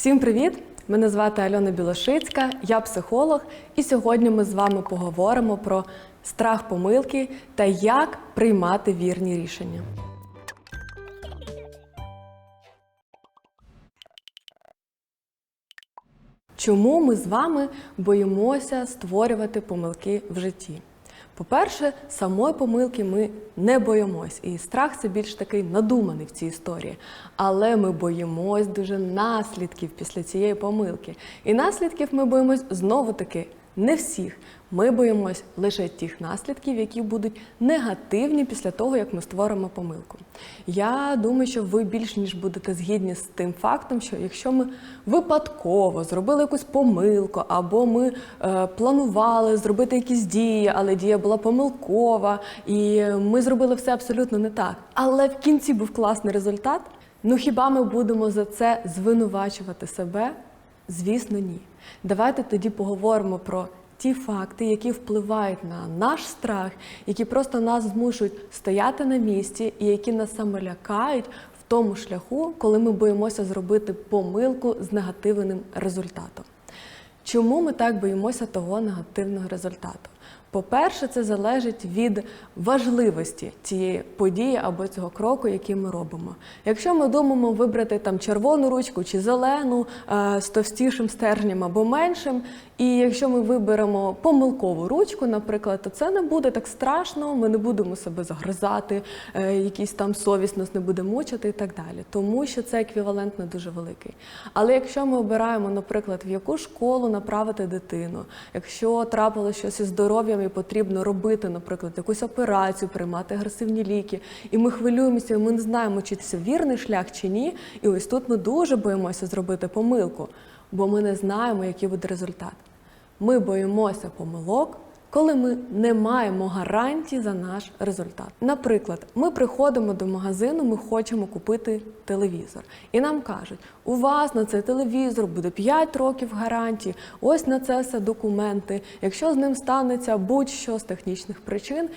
Всім привіт! Мене звати Альона Білошицька, я психолог, і сьогодні ми з вами поговоримо про страх помилки та як приймати вірні рішення. Чому ми з вами боїмося створювати помилки в житті? По-перше, самої помилки ми не боїмось, і страх це більш такий надуманий в цій історії. Але ми боїмось дуже наслідків після цієї помилки. І наслідків ми боїмось знову таки не всіх. Ми боїмось лише тих наслідків, які будуть негативні після того, як ми створимо помилку. Я думаю, що ви більш ніж будете згідні з тим фактом, що якщо ми випадково зробили якусь помилку, або ми е, планували зробити якісь дії, але дія була помилкова, і ми зробили все абсолютно не так. Але в кінці був класний результат. Ну хіба ми будемо за це звинувачувати себе? Звісно, ні. Давайте тоді поговоримо про ті факти, які впливають на наш страх, які просто нас змушують стояти на місці і які нас саме лякають в тому шляху, коли ми боїмося зробити помилку з негативним результатом. Чому ми так боїмося того негативного результату? По-перше, це залежить від важливості цієї події або цього кроку, який ми робимо. Якщо ми думаємо вибрати там червону ручку чи зелену е, з товстішим стержнем або меншим, і якщо ми виберемо помилкову ручку, наприклад, то це не буде так страшно, ми не будемо себе загризати, е, якийсь там совість нас не буде мучити і так далі, тому що це еквівалент не дуже великий. Але якщо ми обираємо, наприклад, в яку школу направити дитину, якщо трапилося щось із здоров'ям і потрібно робити, наприклад, якусь операцію, приймати агресивні ліки, і ми хвилюємося, і ми не знаємо, чи це вірний шлях чи ні. І ось тут ми дуже боїмося зробити помилку, бо ми не знаємо, який буде результат. Ми боїмося помилок, коли ми не маємо гарантій за наш результат. Наприклад, ми приходимо до магазину, ми хочемо купити телевізор, і нам кажуть, у вас на цей телевізор буде 5 років гарантії, ось на це все документи. Якщо з ним станеться будь-що з технічних причин,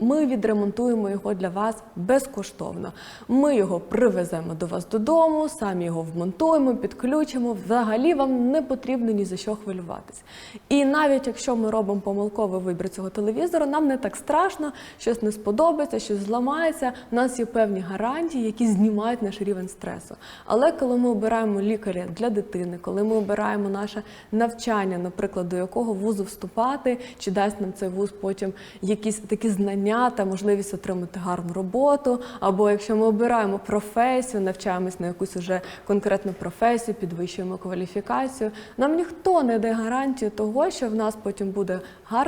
ми, відремонтуємо його для вас безкоштовно. Ми його привеземо до вас додому, самі його вмонтуємо, підключимо. Взагалі вам не потрібно ні за що хвилюватись. І навіть якщо ми робимо помилковий вибір цього телевізора, нам не так страшно, щось не сподобається, щось зламається. У нас є певні гарантії, які знімають наш рівень стресу. Але коли ми обираємо лікаря для дитини, коли ми обираємо наше навчання, наприклад, до якого вузу вступати, чи дасть нам цей вуз потім якісь такі знання та можливість отримати гарну роботу, або якщо ми обираємо професію, навчаємось на якусь уже конкретну професію, підвищуємо кваліфікацію, нам ніхто не дає гарантію того, що в нас потім буде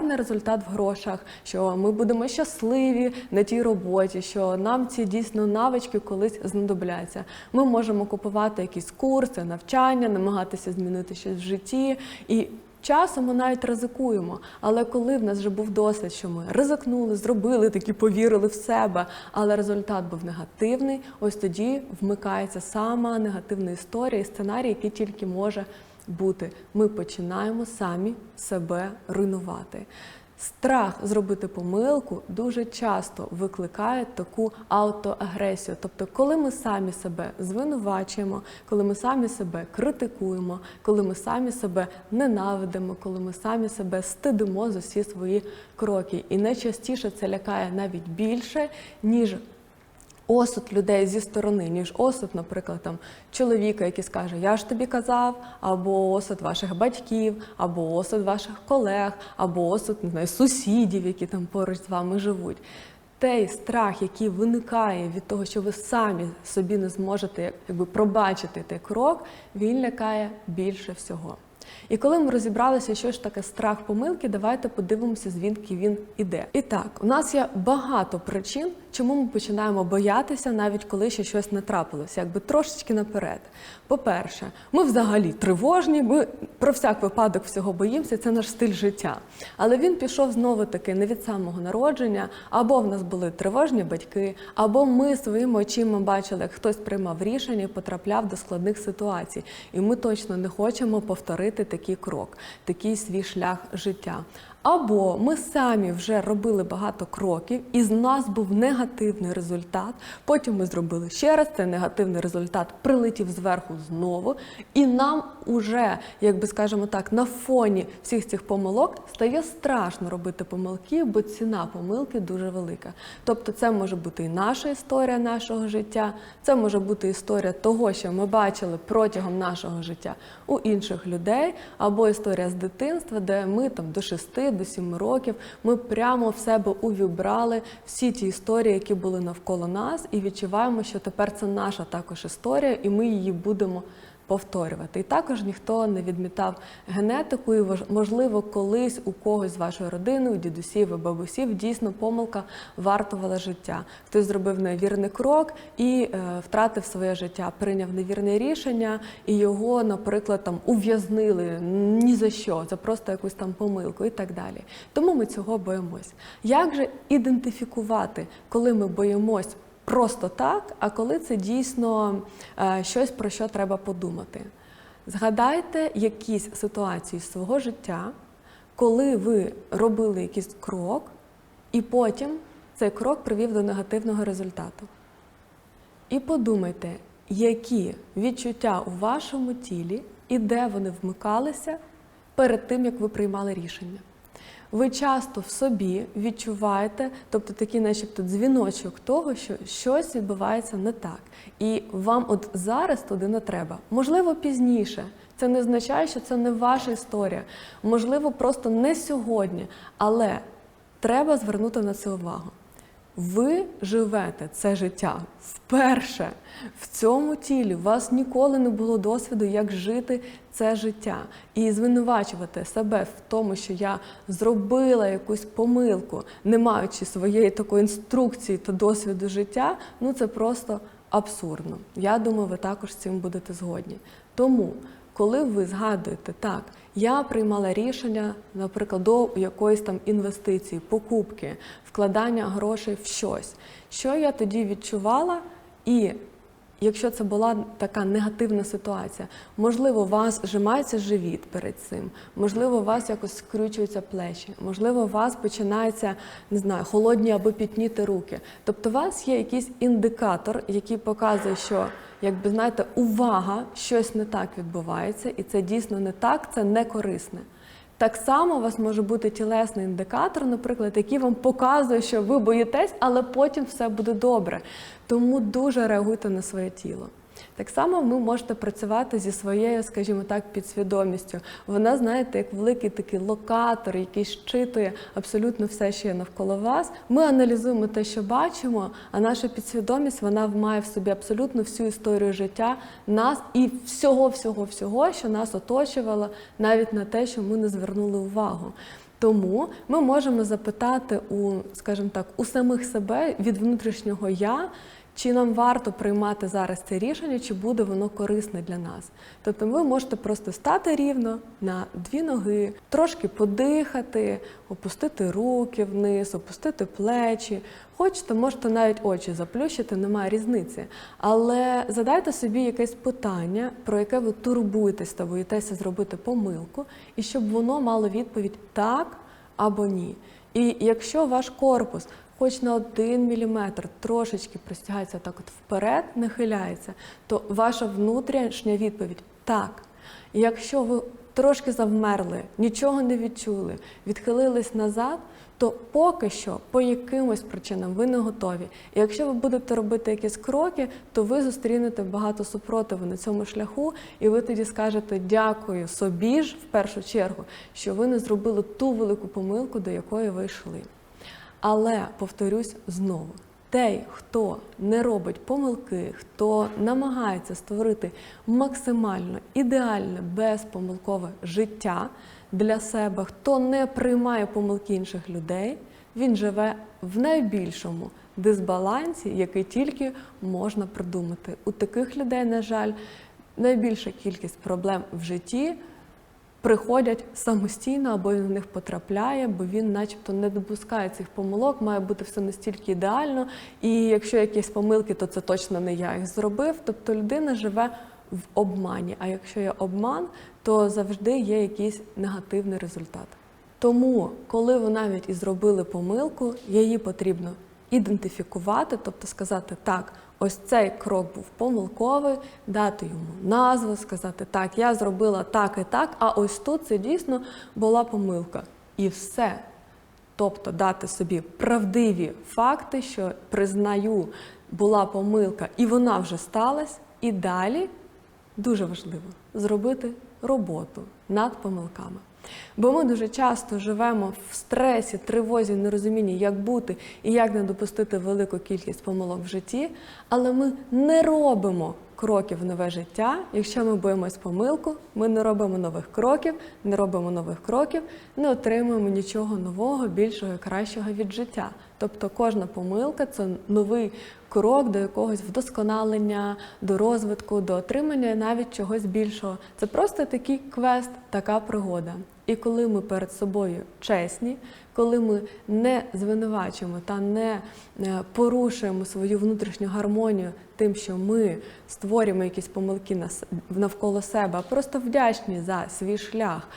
гарний результат в грошах, що ми будемо щасливі на тій роботі, що нам ці дійсно навички колись знадобляться. Ми можемо купувати якісь курси, навчання, намагатися змінити щось в житті і. Часом ми навіть ризикуємо, але коли в нас вже був досвід, що ми ризикнули, зробили такі, повірили в себе, але результат був негативний, ось тоді вмикається сама негативна історія і сценарій, який тільки може бути. Ми починаємо самі себе руйнувати. Страх зробити помилку дуже часто викликає таку аутоагресію. Тобто, коли ми самі себе звинувачуємо, коли ми самі себе критикуємо, коли ми самі себе ненавидимо, коли ми самі себе стидимо за всі свої кроки. І найчастіше це лякає навіть більше, ніж осуд людей зі сторони, ніж осуд, наприклад, там чоловіка, який скаже, я ж тобі казав, або осуд ваших батьків, або осуд ваших колег, або осуд не знаю, сусідів, які там поруч з вами живуть. Той страх, який виникає від того, що ви самі собі не зможете якби пробачити той крок, він лякає більше всього. І коли ми розібралися, що ж таке страх помилки, давайте подивимося, звідки він іде. І так, у нас є багато причин, чому ми починаємо боятися, навіть коли ще щось не трапилося, якби трошечки наперед. По-перше, ми взагалі тривожні, ми про всяк випадок всього боїмося, це наш стиль життя. Але він пішов знову таки не від самого народження, або в нас були тривожні батьки, або ми своїми очима бачили, як хтось приймав рішення і потрапляв до складних ситуацій. І ми точно не хочемо повторити такий крок, такий свій шлях життя. Або ми самі вже робили багато кроків, і з нас був негативний результат. Потім ми зробили ще раз, цей негативний результат прилетів зверху знову, і нам уже, як би скажемо так, на фоні всіх цих помилок стає страшно робити помилки, бо ціна помилки дуже велика. Тобто, це може бути і наша історія нашого життя, це може бути історія того, що ми бачили протягом нашого життя у інших людей, або історія з дитинства, де ми там до 6 до 7 років. Ми прямо в себе увібрали всі ті історії, які були навколо нас, і відчуваємо, що тепер це наша також історія, і ми її будемо повторювати. І також ніхто не відмітав генетику, і можливо, колись у когось з вашої родини, у дідусів і бабусів дійсно помилка вартувала життя. Хтось зробив невірний крок і е, втратив своє життя, прийняв невірне рішення, і його, наприклад, там ув'язнили ні за що, за просто якусь там помилку і так далі. Тому ми цього боїмось. Як же ідентифікувати, коли ми боїмось? Просто так, а коли це дійсно е, щось, про що треба подумати. Згадайте якісь ситуації з свого життя, коли ви робили якийсь крок, і потім цей крок привів до негативного результату. І подумайте, які відчуття у вашому тілі і де вони вмикалися перед тим, як ви приймали рішення. Ви часто в собі відчуваєте, тобто такий, начебто, дзвіночок того, що щось відбувається не так. І вам от зараз туди не треба. Можливо, пізніше. Це не означає, що це не ваша історія. Можливо, просто не сьогодні. Але треба звернути на це увагу. Ви живете це життя вперше в цьому тілі. У вас ніколи не було досвіду, як жити це життя. І звинувачувати себе в тому, що я зробила якусь помилку, не маючи своєї такої інструкції та досвіду життя, ну це просто абсурдно. Я думаю, ви також з цим будете згодні. Тому коли ви згадуєте, так, я приймала рішення, наприклад, до якоїсь там інвестиції, покупки, вкладання грошей в щось, що я тоді відчувала, і якщо це була така негативна ситуація, можливо, у вас зжимається живіт перед цим, можливо, у вас якось скрючуються плечі, можливо, у вас починається не знаю, холодні або пітніти руки. Тобто, у вас є якийсь індикатор, який показує, що якби знаєте, увага, щось не так відбувається, і це дійсно не так, це не корисне. Так само у вас може бути тілесний індикатор, наприклад, який вам показує, що ви боїтесь, але потім все буде добре. Тому дуже реагуйте на своє тіло. Так само ви можете працювати зі своєю, скажімо так, підсвідомістю. Вона, знаєте, як великий такий локатор, який щитує абсолютно все, що є навколо вас. Ми аналізуємо те, що бачимо, а наша підсвідомість вона має в собі абсолютно всю історію життя нас і всього, всього, всього, що нас оточувало, навіть на те, що ми не звернули увагу. Тому ми можемо запитати у, скажімо так, у самих себе від внутрішнього я. Чи нам варто приймати зараз це рішення, чи буде воно корисне для нас? Тобто ви можете просто стати рівно на дві ноги, трошки подихати, опустити руки вниз, опустити плечі. Хочете, можете навіть очі заплющити, немає різниці. Але задайте собі якесь питання, про яке ви турбуєтесь та боїтеся зробити помилку, і щоб воно мало відповідь так або ні. І якщо ваш корпус хоч на один міліметр трошечки простягається так от вперед, нахиляється, то ваша внутрішня відповідь так. І якщо ви трошки завмерли, нічого не відчули, відхилились назад, то поки що по якимось причинам ви не готові. І якщо ви будете робити якісь кроки, то ви зустрінете багато супротиву на цьому шляху, і ви тоді скажете дякую собі ж в першу чергу, що ви не зробили ту велику помилку, до якої ви йшли. Але повторюсь знову: той, хто не робить помилки, хто намагається створити максимально ідеальне безпомилкове життя для себе, хто не приймає помилки інших людей, він живе в найбільшому дисбалансі, який тільки можна придумати. У таких людей, на жаль, найбільша кількість проблем в житті приходять самостійно або він в них потрапляє, бо він, начебто, не допускає цих помилок, має бути все настільки ідеально. І якщо якісь помилки, то це точно не я їх зробив. Тобто людина живе в обмані. А якщо є обман, то завжди є якийсь негативний результат. Тому, коли ви навіть і зробили помилку, її потрібно ідентифікувати, тобто сказати так, ось цей крок був помилковий, дати йому назву, сказати так, я зробила так і так, а ось тут це дійсно була помилка. І все. Тобто дати собі правдиві факти, що признаю, була помилка, і вона вже сталася, і далі дуже важливо зробити роботу над помилками. Бо ми дуже часто живемо в стресі, тривозі, нерозумінні, як бути і як не допустити велику кількість помилок в житті, але ми не робимо кроків в нове життя. Якщо ми боїмось помилку, ми не робимо нових кроків, не робимо нових кроків, не отримуємо нічого нового, більшого і кращого від життя. Тобто кожна помилка це новий крок до якогось вдосконалення, до розвитку, до отримання навіть чогось більшого. Це просто такий квест, така пригода. І коли ми перед собою чесні, коли ми не звинувачуємо та не е, порушуємо свою внутрішню гармонію тим, що ми створюємо якісь помилки навколо себе, а просто вдячні за свій шлях,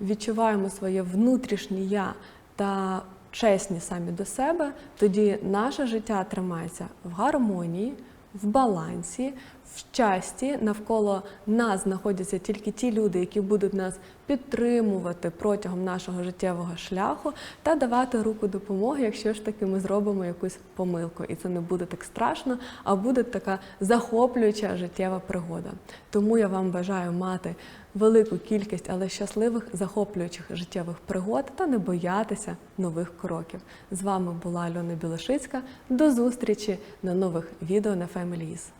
відчуваємо своє внутрішнє я та чесні самі до себе, тоді наше життя тримається в гармонії, в балансі, щасті. Навколо нас знаходяться тільки ті люди, які будуть нас підтримувати протягом нашого життєвого шляху та давати руку допомоги, якщо ж таки ми зробимо якусь помилку. І це не буде так страшно, а буде така захоплююча життєва пригода. Тому я вам бажаю мати велику кількість, але щасливих, захоплюючих життєвих пригод та не боятися нових кроків. З вами була Альона Білошицька. До зустрічі на нових відео на Families.